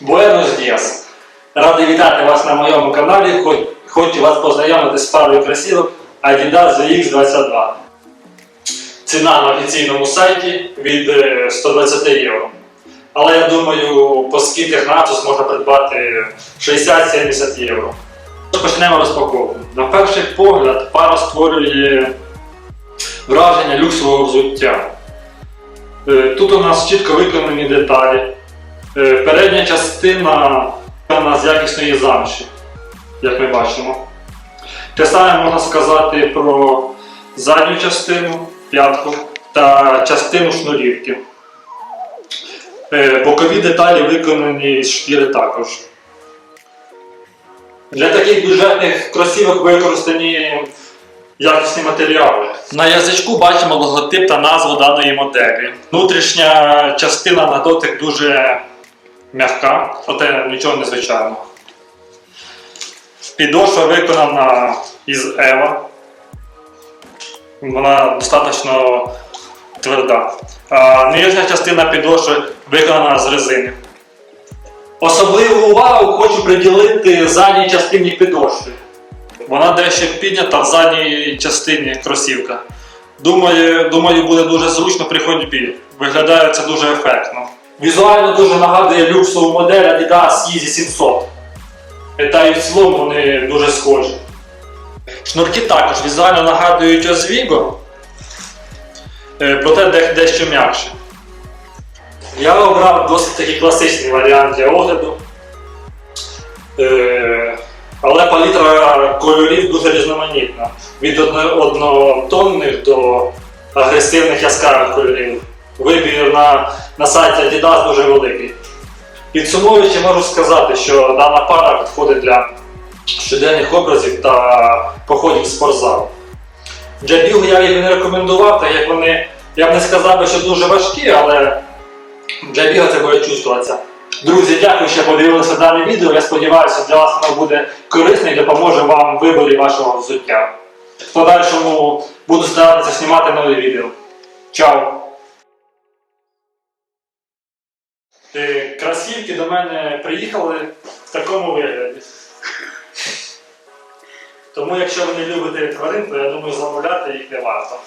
Буенос Діас. Радий вітати вас на моєму каналі. Хочу вас познайомити з парою кросівок Adidas ZX22. Ціна на офіційному сайті від е, 120 євро. Але я думаю, по скидках на Asus можна придбати 60-70 євро. Почнемо розпаковку. На перший погляд, пара створює враження люксового взуття. Е, Тут у нас чітко виконані деталі. Е, Передня частина виконана з якісної замші, як ми бачимо. Те саме можна сказати про задню частину, п'ятку та частину шнурівки. Е, Бокові деталі виконані з шкіри також. Для таких бюджетних кросівок використані якісні матеріали. На язичку бачимо логотип та назву даної моделі. Внутрішня частина на дотик дуже м'яка, проте нічого незвичайного. Підошва виконана із Ева. Вона достатньо тверда. Нижня частина підошви виконана з резини. Особливу увагу хочу приділити задній частині підошви. Вона дещо піднята в задній частині кросівка. Думаю, думаю, буде дуже зручно при ходьбі. Виглядає це дуже ефектно. Візуально дуже нагадує люксову модель Adidas Yeezy 700. Та і в цілому вони дуже схожі. Шнурки також візуально нагадують Озвіго, е, проте дещо м'якше. Я обрав досить такий класичний варіант для огляду. Е, але палітра кольорів дуже різноманітна. Від однотонних до агресивних яскравих кольорів. Вибір на, на сайті Adidas дуже великий. Підсумовуючи, можу сказати, що дана пара підходить для щоденних образів та походів в спортзал. Для бігу я їх не рекомендував, так як вони, я б не сказав, що дуже важкі, але для бігу це буде чувствуватися. Друзі, дякую, що подивилися дане відео. Я сподіваюся, для вас воно буде корисне і допоможе вам в виборі вашого взуття. В подальшому буду старатися знімати нові відео. Чао! Красівки до мене приїхали в такому вигляді. Тому якщо ви не любите тварин, то я думаю замовляти їх не варто.